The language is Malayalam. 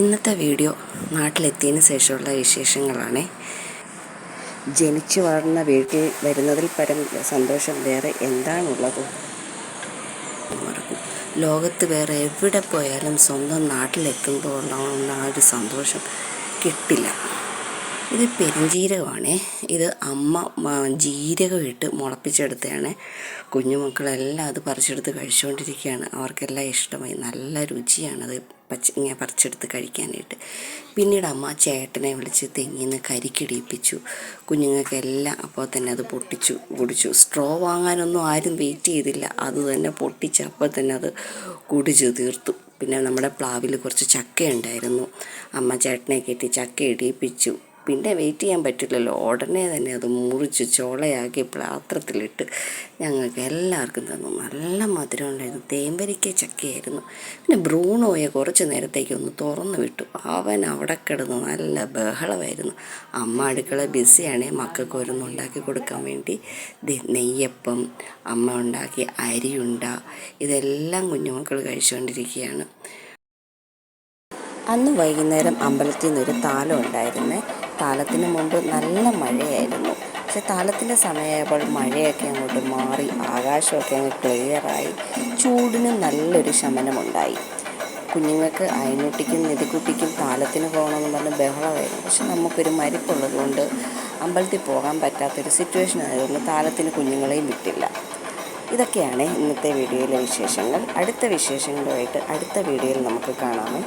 ഇന്നത്തെ വീഡിയോ നാട്ടിലെത്തിയതിന് ശേഷമുള്ള വിശേഷങ്ങളാണ്. ജനിച്ചു വളർന്ന വീട്ടിൽ വരുന്നതിൽ പരം സന്തോഷം വേറെ എന്താണുള്ളത്? ലോകത്ത് വേറെ എവിടെ പോയാലും സ്വന്തം നാട്ടിലെത്തുമ്പോൾ ഉള്ള ആ ഒരു സന്തോഷം കിട്ടില്ല. ഇത് പെരുംജീരകമാണ്. ഇത് അമ്മ ജീരകം ഇട്ട് മുളപ്പിച്ചെടുത്തതാണ്. കുഞ്ഞുമക്കളെല്ലാം അത് പറിച്ചെടുത്ത് കഴിച്ചുകൊണ്ടിരിക്കുകയാണ്. അവർക്കെല്ലാം ഇഷ്ടമായി. നല്ല രുചിയാണത്. പച്ച ഇങ്ങനെ പറിച്ചെടുത്ത് കഴിക്കാനായിട്ട്. പിന്നീട് അമ്മ ചേട്ടനെ വിളിച്ച് തെങ്ങിന്ന് കരിക്കിടിയിപ്പിച്ചു കുഞ്ഞുങ്ങൾക്കെല്ലാം അപ്പോൾ തന്നെ അത് പൊട്ടിച്ചു കുടിച്ചു. സ്ട്രോ വാങ്ങാനൊന്നും ആരും വെയിറ്റ് ചെയ്തില്ല. അത് തന്നെ പൊട്ടിച്ച് അപ്പോൾ തന്നെ അത് കുടിച്ചു തീർത്തു. പിന്നെ നമ്മുടെ പ്ലാവിൽ കുറച്ച് ചക്കയുണ്ടായിരുന്നു. അമ്മ ചേട്ടനെ കയറ്റി ചക്ക ഇടിയിപ്പിച്ചു പിന്നെ വെയിറ്റ് ചെയ്യാൻ പറ്റില്ലല്ലോ. ഉടനെ തന്നെ അത് മുറിച്ച് ചോളയാക്കി പാത്രത്തിലിട്ട് ഞങ്ങൾക്ക് എല്ലാവർക്കും തന്നു. നല്ല മധുരം ഉണ്ടായിരുന്നു. തേമ്പരിക്ക ചക്കയായിരുന്നു. പിന്നെ ബ്രൂണോയെ കുറച്ച് നേരത്തേക്ക് ഒന്ന് തുറന്നു വിട്ടു. അവൻ അവിടെ കിടന്ന് നല്ല ബഹളമായിരുന്നു. അമ്മ അടുക്കള ബിസിയാണ് മക്കൾക്ക് ഓരോന്ന് ഉണ്ടാക്കി കൊടുക്കാൻ വേണ്ടി. നെയ്യപ്പം അമ്മ ഉണ്ടാക്കി അരിയുണ്ട ഇതെല്ലാം കുഞ്ഞുമക്കൾ കഴിച്ചുകൊണ്ടിരിക്കുകയാണ്. അന്ന് വൈകുന്നേരം അമ്പലത്തിൽ നിന്നൊരു താലം ഉണ്ടായിരുന്നേ. താലത്തിന് മുമ്പ് നല്ല മഴയായിരുന്നു. പക്ഷെ താലത്തിന്റെ സമയമായപ്പോൾ മഴയൊക്കെ അങ്ങോട്ട് മാറി ആകാശമൊക്കെ അങ്ങ് ക്ലിയറായി ചൂടിന് നല്ലൊരു ശമനമുണ്ടായി. കുഞ്ഞുങ്ങൾക്ക് അയനൂട്ടിക്കും നിധിക്കുട്ടിക്കും താലത്തിന് പോകണമെന്ന് പറഞ്ഞ് ബഹളമായിരുന്നു. പക്ഷെ നമുക്കൊരു മരിപ്പുള്ളത് കൊണ്ട് അമ്പലത്തിൽ പോകാൻ പറ്റാത്തൊരു സിറ്റുവേഷൻ ആയതുകൊണ്ട് താലത്തിന് കുഞ്ഞുങ്ങളെയും വിട്ടില്ല. ഇതൊക്കെയാണ് ഇന്നത്തെ വീഡിയോയിലെ വിശേഷങ്ങൾ. അടുത്ത വിശേഷങ്ങളുമായിട്ട് അടുത്ത വീഡിയോയിൽ നമുക്ക് കാണാമേ.